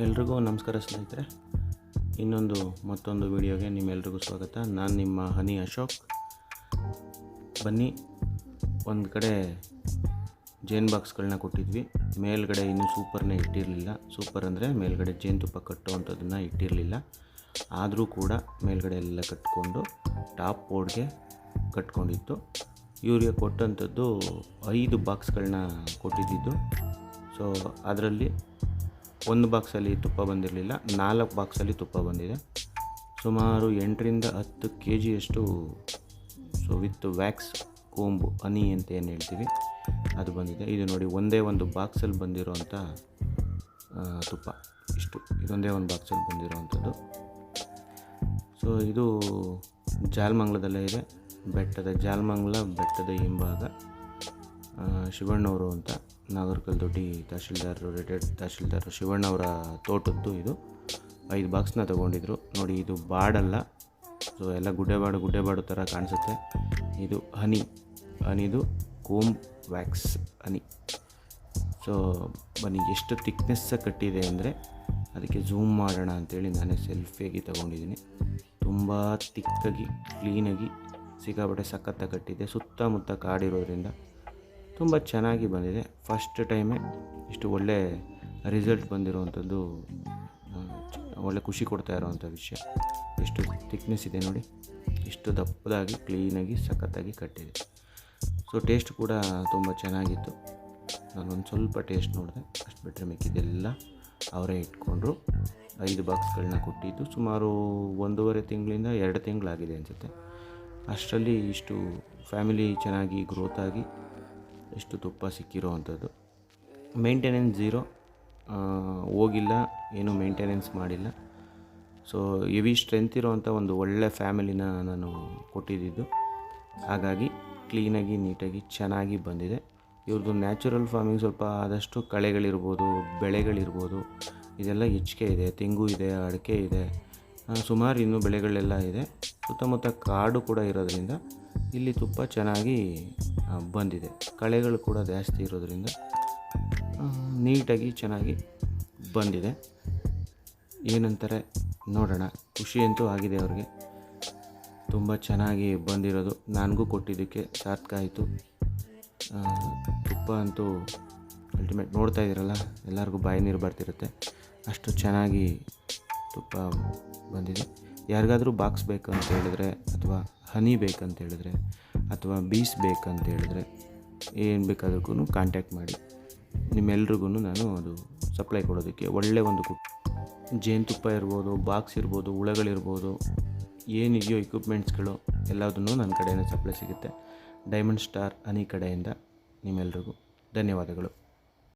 ಎಲ್ರಿಗೂ ನಮಸ್ಕಾರ ಸ್ನೇಹಿತರೆ. ಇನ್ನೊಂದು ಮತ್ತೊಂದು ವಿಡಿಯೋಗೆ ನಿಮ್ಮೆಲ್ರಿಗೂ ಸ್ವಾಗತ. ನಾನು ನಿಮ್ಮ ಹನಿ ಅಶೋಕ್. ಬನ್ನಿ, ಒಂದು ಕಡೆ ಜೇನು ಬಾಕ್ಸ್ಗಳನ್ನ ಕೊಟ್ಟಿದ್ವಿ. ಮೇಲ್ಗಡೆ ಇನ್ನೂ ಸೂಪರ್ನೇ ಇಟ್ಟಿರಲಿಲ್ಲ. ಸೂಪರ್ ಅಂದರೆ ಮೇಲ್ಗಡೆ ಜೇನುತುಪ್ಪ ಕಟ್ಟುವಂಥದ್ದನ್ನು ಇಟ್ಟಿರಲಿಲ್ಲ. ಆದರೂ ಕೂಡ ಮೇಲ್ಗಡೆ ಎಲ್ಲ ಕಟ್ಕೊಂಡು, ಟಾಪ್ ಬೋರ್ಡ್ಗೆ ಕಟ್ಕೊಂಡಿತ್ತು. ಇವರಿಗೆ ಕೊಟ್ಟಂಥದ್ದು ಐದು ಬಾಕ್ಸ್ಗಳನ್ನ ಕೊಟ್ಟಿದ್ದಿದ್ದು. ಸೊ ಅದರಲ್ಲಿ ಒಂದು ಬಾಕ್ಸಲ್ಲಿ ತುಪ್ಪ ಬಂದಿರಲಿಲ್ಲ, ನಾಲ್ಕು ಬಾಕ್ಸಲ್ಲಿ ತುಪ್ಪ ಬಂದಿದೆ. ಸುಮಾರು ಎಂಟರಿಂದ ಹತ್ತು ಕೆ ಜಿಯಷ್ಟು so with wax, comb, honey ಅಂತ ಏನು ಹೇಳ್ತೀವಿ, ಅದು ಬಂದಿದೆ. ಇದು ನೋಡಿ, ಒಂದೇ ಒಂದು ಬಾಕ್ಸಲ್ಲಿ ಬಂದಿರೋವಂಥ ತುಪ್ಪ. ಇಷ್ಟು, ಇದೊಂದೇ ಒಂದು ಬಾಕ್ಸಲ್ಲಿ ಬಂದಿರೋವಂಥದ್ದು ಸೊ ಇದು ಜಾಲ್ಮಂಗ್ಲದಲ್ಲೇ ಇದೆ. ಬೆಟ್ಟದ ಜಾಲ್ಮಂಗ್ಲ, ಬೆಟ್ಟದ ಹಿಂಭಾಗ ಶಿವಣ್ಣವರು ಅಂತ ನಾಗರ್ಕಲ್ ದೊಡ್ಡಿ ತಹಶೀಲ್ದಾರ್ ರಿಟೈರ್ಡ್ ತಹಶೀಲ್ದಾರ್ ಶಿವಣ್ಣವರ ತೋಟದ್ದು ಇದು. ಐದು ಬಾಕ್ಸ್ನ ತೊಗೊಂಡಿದ್ರು. ನೋಡಿ, ಇದು ಬಾಡಲ್ಲ. ಸೊ ಎಲ್ಲ ಗುಡ್ಡೆಬಾಡು ಗುಡ್ಡೆಬಾಡು ಥರ ಕಾಣಿಸುತ್ತೆ. ಇದು ಹನಿ, ಹನಿದು ಕೋಮ್ ವ್ಯಾಕ್ಸ್ ಹನಿ. ಸೊ ಬನ್ನಿ, ಎಷ್ಟು ತಿಕ್ನೆಸ್ಸ ಕಟ್ಟಿದೆ ಅಂದರೆ ಅದಕ್ಕೆ ಝೂಮ್ ಮಾಡೋಣ ಅಂತೇಳಿ ನಾನೇ ಸೆಲ್ಫಿಯಾಗಿ ತೊಗೊಂಡಿದ್ದೀನಿ. ತುಂಬ ತಿಕ್ಕಾಗಿ ಕ್ಲೀನಾಗಿ ಸಿಕ್ಕಾಪಟ್ಟೆ ಸಖತ್ತ ಕಟ್ಟಿದೆ. ಸುತ್ತಮುತ್ತ ಕಾಡಿರೋದ್ರಿಂದ ತುಂಬ ಚೆನ್ನಾಗಿ ಬಂದಿದೆ. ಫಸ್ಟ್ ಟೈಮೇ ಇಷ್ಟು ಒಳ್ಳೆ ರಿಸಲ್ಟ್ ಬಂದಿರುವಂಥದ್ದು ಒಳ್ಳೆ ಖುಷಿ ಕೊಡ್ತಾ ಇರೋವಂಥ ವಿಷಯ. ಎಷ್ಟು ಥಿಕ್ನೆಸ್ ಇದೆ ನೋಡಿ. ಇಷ್ಟು ದಪ್ಪದಾಗಿ ಕ್ಲೀನಾಗಿ ಸಖತ್ತಾಗಿ ಕಟ್ಟಿದೆ. ಸೊ ಟೇಸ್ಟ್ ಕೂಡ ತುಂಬ ಚೆನ್ನಾಗಿತ್ತು. ನಾನು ಒಂದು ಸ್ವಲ್ಪ ಟೇಸ್ಟ್ ನೋಡಿದೆ. ಅಷ್ಟು ಬಿಟ್ಟರೆ ಮಿಕ್ಕಿದ್ದೆಲ್ಲ ಅವರೇ ಇಟ್ಕೊಂಡ್ರು. ಐದು ಬಾಕ್ಸ್ಗಳನ್ನ ಕೊಟ್ಟಿದ್ದು. ಸುಮಾರು ಒಂದೂವರೆ ತಿಂಗಳಿಂದ ಎರಡು ತಿಂಗಳಾಗಿದೆ ಅನಿಸುತ್ತೆ. ಅಷ್ಟರಲ್ಲಿ ಇಷ್ಟು ಫ್ಯಾಮಿಲಿ ಚೆನ್ನಾಗಿ ಗ್ರೋತ್ ಆಗಿ ಇಷ್ಟು ತುಪ್ಪ ಸಿಕ್ಕಿರೋ ಅಂಥದ್ದು. ಮೇಂಟೆನೆನ್ಸ್ ಝೀರೋ ಹೋಗಿಲ್ಲ, ಏನು ಮೇಂಟೆನೆನ್ಸ್ ಮಾಡಿಲ್ಲ. ಸೊ ಹೆವಿ ಸ್ಟ್ರೆಂತ್ ಇರೋವಂಥ ಒಂದು ಒಳ್ಳೆ ಫ್ಯಾಮಿಲಿನ ನಾನು ಕೊಟ್ಟಿದ್ದು. ಹಾಗಾಗಿ ಕ್ಲೀನಾಗಿ ನೀಟಾಗಿ ಚೆನ್ನಾಗಿ ಬಂದಿದೆ. ಇವ್ರದ್ದು ನ್ಯಾಚುರಲ್ ಫಾರ್ಮಿಂಗ್ ಸ್ವಲ್ಪ ಆದಷ್ಟು ಕಳೆಗಳಿರ್ಬೋದು, ಬೆಳೆಗಳಿರ್ಬೋದು, ಇದೆಲ್ಲ ಹೆಚ್ಚಿಗೆ ಇದೆ, ತೆಂಗು ಇದೆ, ಅಡಿಕೆ ಇದೆ. ಸುಮಾರು ಇನ್ನೂ ಬೆಳೆಗಳೆಲ್ಲ ಇದೆ. ಸುತ್ತಮುತ್ತ ಕಾಡು ಕೂಡ ಇರೋದ್ರಿಂದ ಇಲ್ಲಿ ತುಪ್ಪ ಚೆನ್ನಾಗಿ ಬಂದಿದೆ. ಕಳೆಗಳು ಕೂಡ ಜಾಸ್ತಿ ಇರೋದರಿಂದ ನೀಟಾಗಿ ಚೆನ್ನಾಗಿ ಬಂದಿದೆ. ಏನಂತಾರೆ, ನೋಡೋಣ. ಖುಷಿಯಂತೂ ಆಗಿದೆ ಅವ್ರಿಗೆ. ತುಂಬ ಚೆನ್ನಾಗಿ ಬಂದಿರೋದು. ನನಗೂ ಕೊಟ್ಟಿದ್ದಕ್ಕೆ ಸಾರ್ಥಕ ಆಯಿತು. ತುಪ್ಪ ಅಂತೂ ಅಲ್ಟಿಮೇಟ್ ನೋಡ್ತಾ ಇದ್ದೀರಲ್ಲ, ಎಲ್ಲರಿಗೂ ಬಾಯಿ ನೀರು ಬರ್ತಿರುತ್ತೆ. ಅಷ್ಟು ಚೆನ್ನಾಗಿ ತುಪ್ಪ ಬಂದಿದೆ. ಯಾರಿಗಾದರೂ ಬಾಕ್ಸ್ ಬೇಕು ಅಂತ ಹೇಳಿದ್ರೆ, ಅಥವಾ ಹನಿ ಬೇಕಂತ ಹೇಳಿದ್ರೆ, ಅಥವಾ ಬೀಸ್ ಬೇಕಂತ ಹೇಳಿದ್ರೆ ಏನು ಬೇಕಾದ್ರೂ ಕಾಂಟ್ಯಾಕ್ಟ್ ಮಾಡಿ. ನಿಮ್ಮೆಲ್ರಿಗೂ ನಾನು ಅದು ಸಪ್ಲೈ ಕೊಡೋದಕ್ಕೆ ಒಳ್ಳೆ ಒಂದು ಕು ಜೇನುತುಪ್ಪ ಇರ್ಬೋದು ಬಾಕ್ಸ್ ಇರ್ಬೋದು, ಹುಳಗಳಿರ್ಬೋದು, ಏನಿದೆಯೋ ಇಕ್ವಿಪ್ಮೆಂಟ್ಸ್ಗಳು ಎಲ್ಲದನ್ನು ನನ್ನ ಕಡೆಯಿಂದ ಸಪ್ಲೈ ಸಿಗುತ್ತೆ. ಡೈಮಂಡ್ ಸ್ಟಾರ್ ಹನಿ ಕಡೆಯಿಂದ ನಿಮ್ಮೆಲ್ರಿಗೂ ಧನ್ಯವಾದಗಳು.